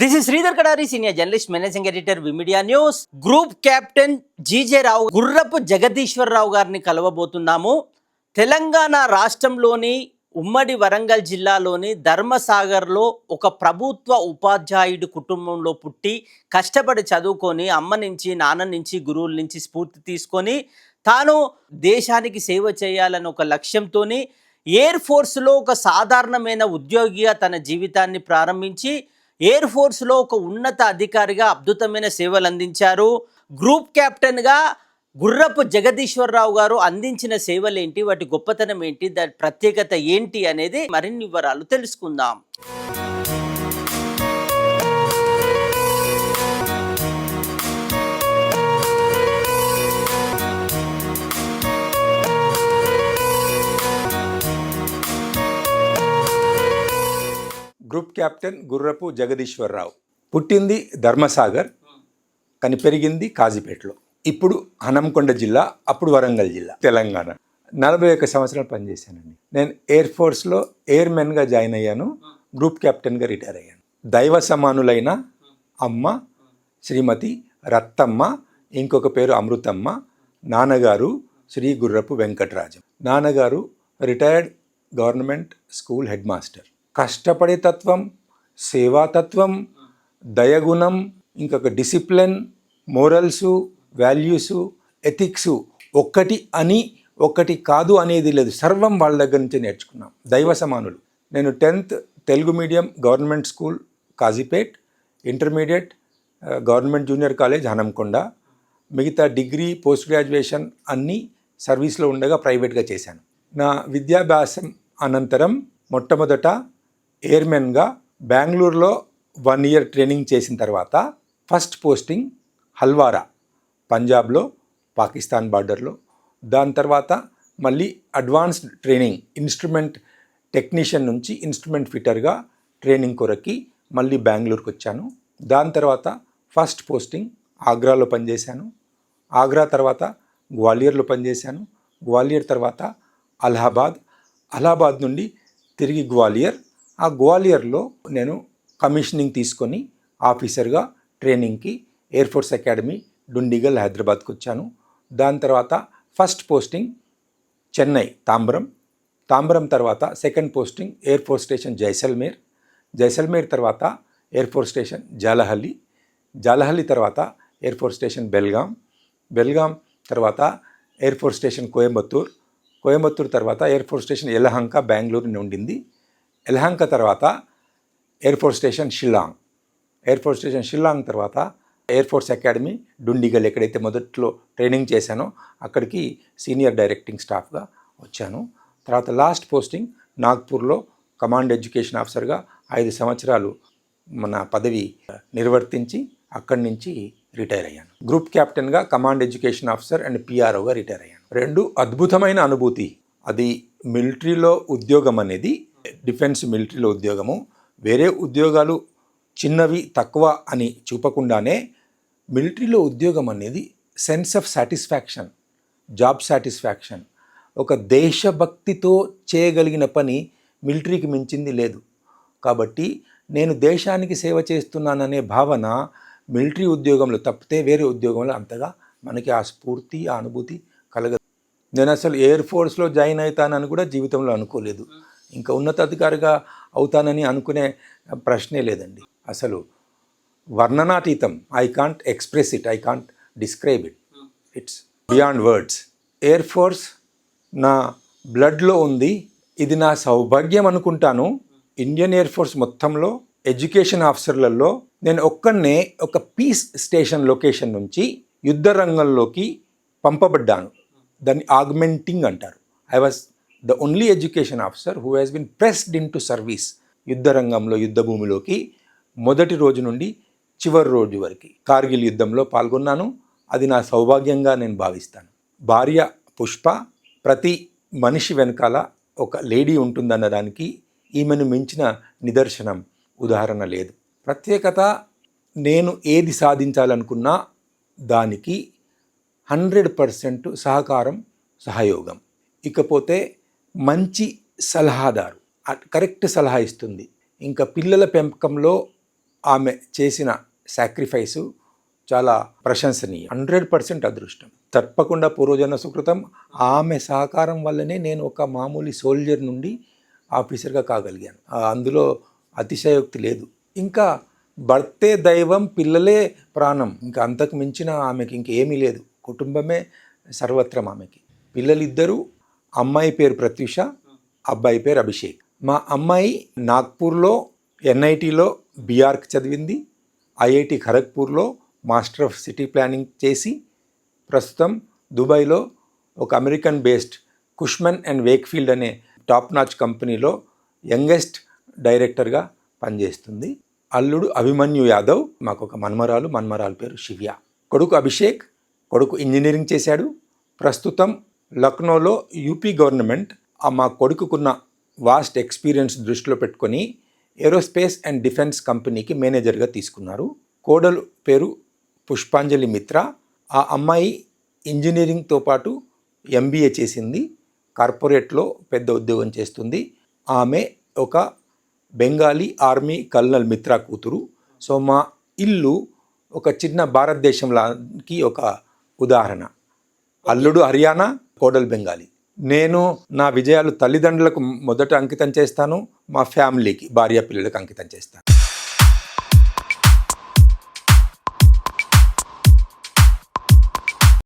This is Sridhar Kadari senior journalist managing editor V media news group captain GJ Rao Gurrapu Jagadishwararao గారిని కలవబోతున్నాము. తెలంగాణ రాష్ట్రంలోని ఉమ్మడి వరంగల్ జిల్లాలోని ధర్మసాగర్లో ఒక ప్రభుత్వ ఉపాధ్యాయుడి కుటుంబంలో పుట్టి కష్టపడి చదువుకొని అమ్మ నుంచి నాన్న నుంచి గురువుల నుంచి స్ఫూర్తి తీసుకొని తాను దేశానికి సేవ చేయాలని ఒక లక్ష్యంతోని ఎయిర్ ఫోర్స్లో ఒక సాధారణమైన ఉద్యోగిగా తన జీవితాన్ని ప్రారంభించి ఎయిర్ ఫోర్స్లో ఒక ఉన్నత అధికారిగా అద్భుతమైన సేవలు అందించారు. గ్రూప్ కెప్టెన్గా గుర్రపు జగదీశ్వరరావు గారు అందించిన సేవలేంటి? వాటి గొప్పతనం ఏంటి? దాని ప్రత్యేకత ఏంటి? అనేది మరిన్ని వివరాలు తెలుసుకుందాం. గ్రూప్ కెప్టెన్ గుర్రపు జగదీశ్వరరావు. పుట్టింది ధర్మసాగర్ కానీ పెరిగింది కాజీపేటలో. ఇప్పుడు హనంకొండ జిల్లా అప్పుడు వరంగల్ జిల్లా తెలంగాణ. నలభై ఒక్క సంవత్సరాలు పనిచేశానండి. నేను ఎయిర్ ఫోర్స్లో ఎయిర్మెన్గా జాయిన్ అయ్యాను గ్రూప్ కెప్టెన్గా రిటైర్ అయ్యాను. దైవ సమానులైన అమ్మ శ్రీమతి రత్తమ్మ ఇంకొక పేరు అమృతమ్మ నాన్నగారు శ్రీ గుర్రపు వెంకటరాజం. నాన్నగారు retired government school head master కష్టపడే తత్వం సేవాతత్వం దయగుణం ఇంకొక డిసిప్లిన్ మోరల్సు వాల్యూసు ఎథిక్సు ఒక్కటి అని ఒక్కటి కాదు అనేది లేదు. సర్వం వాళ్ళ దగ్గర నుంచి నేర్చుకున్నాం. దైవ సమానులు. నేను tenth Telugu medium government school Kazipet intermediate government junior college Hanamkonda. మిగతా డిగ్రీ పోస్ట్ గ్రాడ్యుయేషన్ అన్నీ సర్వీస్లో ఉండగా ప్రైవేట్గా చేశాను. నా విద్యాభ్యాసం అనంతరం మొట్టమొదట ఎయిర్మెన్గా బెంగళూరులో వన్ ఇయర్ ట్రైనింగ్ చేసిన తర్వాత ఫస్ట్ పోస్టింగ్ హల్వారా పంజాబ్లో పాకిస్తాన్ బార్డర్లో. దాని తర్వాత మళ్ళీ అడ్వాన్స్డ్ ట్రైనింగ్ ఇన్స్ట్రుమెంట్ టెక్నీషియన్ నుంచి ఇన్స్ట్రుమెంట్ ఫిట్టర్గా ట్రైనింగ్ కొరకి మళ్ళీ బెంగళూరుకి వచ్చాను. దాని తర్వాత ఫస్ట్ పోస్టింగ్ ఆగ్రాలో పనిచేశాను. ఆగ్రా తర్వాత గ్వాలియర్లో పనిచేశాను. గ్వాలియర్ తర్వాత అలహాబాద్. అలహాబాద్ నుండి తిరిగి గ్వాలియర్ ఆ గ్వాలియర్లో నేను కమిషనింగ్ తీసుకొని ఆఫీసర్గా ట్రైనింగ్కి ఎయిర్ ఫోర్స్ అకాడమీ డుండిగల్ హైదరాబాద్కి వచ్చాను. దాని తర్వాత ఫస్ట్ పోస్టింగ్ చెన్నై తాంబరం. తాంబరం తర్వాత second posting air force station Jaisalmer. Jaisalmer తర్వాత air force station Jalahalli. Jalahalli తర్వాత air force station Belgaum. Belgaum తర్వాత air force station Coimbatore. Coimbatore తర్వాత air force station Yelahanka Bengaluru ఉండింది. ఎలహంక తర్వాత air force station Shillong air force station Shillong తర్వాత air force academy Dundigal ఎక్కడైతే మొదట్లో training చేశానో అక్కడికి సీనియర్ డైరెక్టింగ్ స్టాఫ్గా వచ్చాను. తర్వాత లాస్ట్ పోస్టింగ్ నాగ్పూర్లో కమాండ్ ఎడ్యుకేషన్ ఆఫీసర్గా ఐదు సంవత్సరాలు మన పదవి నిర్వర్తించి అక్కడి నుంచి రిటైర్ అయ్యాను. గ్రూప్ కెప్టెన్గా కమాండ్ ఎడ్యుకేషన్ ఆఫీసర్ అండ్ పిఆర్ఓగా రిటైర్ అయ్యాను. రెండు అద్భుతమైన అనుభూతి. అది మిలిటరీలో ఉద్యోగం అనేది డిఫెన్స్ మిలిటరీలో ఉద్యోగము. వేరే ఉద్యోగాలు చిన్నవి తక్కువ అని చూపకుండానే మిలిటరీలో ఉద్యోగం అనేది sense of satisfaction job satisfaction. ఒక దేశభక్తితో చేయగలిగిన పని మిలిటరీకి మించింది లేదు. కాబట్టి నేను దేశానికి సేవ చేస్తున్నాననే భావన మిలిటరీ ఉద్యోగంలో తప్పితే వేరే ఉద్యోగంలో అంతగా మనకి ఆ స్ఫూర్తి ఆ అనుభూతి కలగదు. నేను అసలు ఎయిర్ ఫోర్స్లో జాయిన్ అవుతానని కూడా జీవితంలో అనుకోలేదు. ఇంకా ఉన్నతాధికారిగా అవుతానని అనుకునే ప్రశ్నే లేదండి. అసలు వర్ణనాతీతం I can't express it I can't describe it it's beyond words air force నా బ్లడ్లో ఉంది ఇది నా సౌభాగ్యం అనుకుంటాను. ఇండియన్ ఎయిర్ ఫోర్స్ మొత్తంలో ఎడ్యుకేషన్ ఆఫీసర్లలో నేను ఒక్కనే ఒక పీస్ స్టేషన్ లొకేషన్ నుంచి యుద్ధ రంగంలోకి పంపబడ్డాను. దాన్ని ఆగ్మెంటింగ్ అంటారు. I was the only education officer who has been pressed into service యుద్ధ రంగంలో యుద్ధ భూమిలోకి మొదటి రోజు నుండి చివరి రోజు వరకు కార్గిల్ యుద్ధంలో పాల్గొన్నాను. అది నా సౌభాగ్యంగా నేను భావిస్తాను. భార్య పుష్ప ప్రతి మనిషి వెనకాల ఒక లేడీ ఉంటుందన్న దానికి ఈమెను మించిన నిదర్శనం ఉదాహరణ లేదు. ప్రత్యేకత నేను ఏది సాధించాలనుకున్నా దానికి హండ్రెడ్ పర్సెంట్ సహకారం సహయోగం. ఇకపోతే మంచి సలహాదారు కరెక్ట్ సలహా ఇస్తుంది. ఇంకా పిల్లల పెంపకంలో ఆమె చేసిన సాక్రిఫైసు చాలా ప్రశంసనీయం. హండ్రెడ్ పర్సెంట్ అదృష్టం. తప్పకుండా పూర్వజన్మ సుకృతం. ఆమె సహకారం వల్లనే నేను ఒక మామూలు సోల్జర్ నుండి ఆఫీసర్గా కాగలిగాను. అందులో అతిశయోక్తి లేదు. ఇంకా భర్తే దైవం పిల్లలే ప్రాణం. ఇంకా అంతకు మించిన ఆమెకి ఇంకేమీ లేదు. కుటుంబమే సర్వత్రం ఆమెకి. పిల్లలిద్దరూ అమ్మాయి పేరు ప్రత్యూష అబ్బాయి పేరు అభిషేక్. మా అమ్మాయి నాగ్పూర్లో ఎన్ఐటీలో బీఆర్క్ చదివింది ఐఐటి ఖరగ్పూర్లో మాస్టర్ ఆఫ్ సిటీ ప్లానింగ్ చేసి ప్రస్తుతం దుబాయ్లో ఒక American based Cushman and Wakefield అనే టాప్ నాచ్ కంపెనీలో యంగెస్ట్ డైరెక్టర్గా పనిచేస్తుంది. అల్లుడు అభిమన్యు యాదవ్ మాకు ఒక మన్మరాలు మన్మరాలు పేరు శివ్య. కొడుకు అభిషేక్ కొడుకు ఇంజనీరింగ్ చేశాడు. ప్రస్తుతం లక్నోలో యూపీ గవర్నమెంట్ మా కొడుకుకున్న వాస్ట్ ఎక్స్పీరియన్స్ దృష్టిలో పెట్టుకొని ఏరోస్పేస్ అండ్ డిఫెన్స్ కంపెనీకి మేనేజర్గా తీసుకున్నారు. కోడలు పేరు పుష్పాంజలి మిత్ర. ఆ అమ్మాయి ఇంజనీరింగ్తో పాటు ఎంబీఏ చేసింది. కార్పొరేట్లో పెద్ద ఉద్యోగం చేస్తుంది. ఆమె ఒక బెంగాలీ ఆర్మీ కల్నల్ మిత్ర కూతురు. సో మా ఇల్లు ఒక చిన్న భారతదేశంలాకి ఒక ఉదాహరణ. అల్లుడు హర్యానా కోడలు బెంగాలీ. నేను నా విజయాలు తల్లిదండ్రులకు మొదట అంకితం చేస్తాను మా ఫ్యామిలీకి భార్య పిల్లలకు అంకితం చేస్తాను.